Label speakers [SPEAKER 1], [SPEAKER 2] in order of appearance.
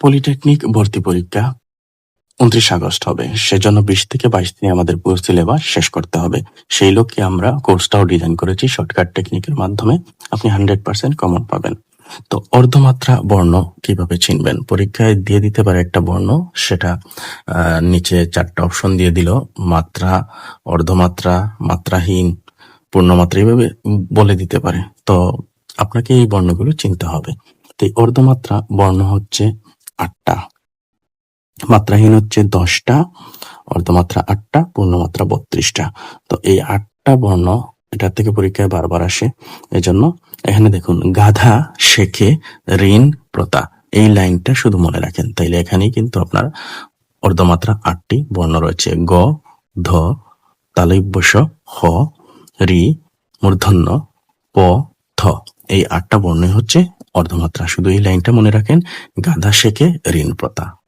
[SPEAKER 1] Polytechnic ভর্তি পরীক্ষা উনত্রিশ আগস্ট হবে। সেজন্য বিশ থেকে বাইশ দিনে আমাদের পুরো সিলেবাস শেষ করতে হবে। সেই লক্ষ্যে আমরা কোর্সটাও ডিজাইন করেছি। শর্টকাট টেকনিকের মাধ্যমে আপনি হান্ড্রেড পার্সেন্ট কমন পাবেন। তো অর্ধমাত্রা বর্ণ কীভাবে চিনবেন পরীক্ষায় দিয়ে দিতে পারে একটা বর্ণ। সেটা নিচে চারটা অপশন দিয়ে দিল। মাত্রা, অর্ধমাত্রা, মাত্রাহীন, পূর্ণমাত্রা এইভাবে বলে দিতে পারে। তো আপনাকে এই বর্ণগুলো চিনতে হবে। তো এই অর্ধমাত্রা বর্ণ হচ্ছে আটটা। মাত্রাহীন হচ্ছে দশটা, অর্ধমাত্রা আটটা, পূর্ণমাত্রা বত্রিশটা। তো এই আটটা বর্ণ এটা থেকে পরীক্ষায় বারবার আসে। এজন্য এখানে দেখুন, গাধা, শেখে, ঋণ, প্রতা, এই লাইনটা শুধু মনে রাখেন। তাইলে এখানেই কিন্তু আপনার অর্ধমাত্রা আটটি বর্ণ রয়েছে। গ, ধ, তালব্যস, হ, রি, মূর্ধন্য, প, থ। এই আটটা বর্ণই হচ্ছে অর্ধমাত্রা। শুধু এই লাইনটা মনে রাখেন গাধা শেখে ঋণ প্রতা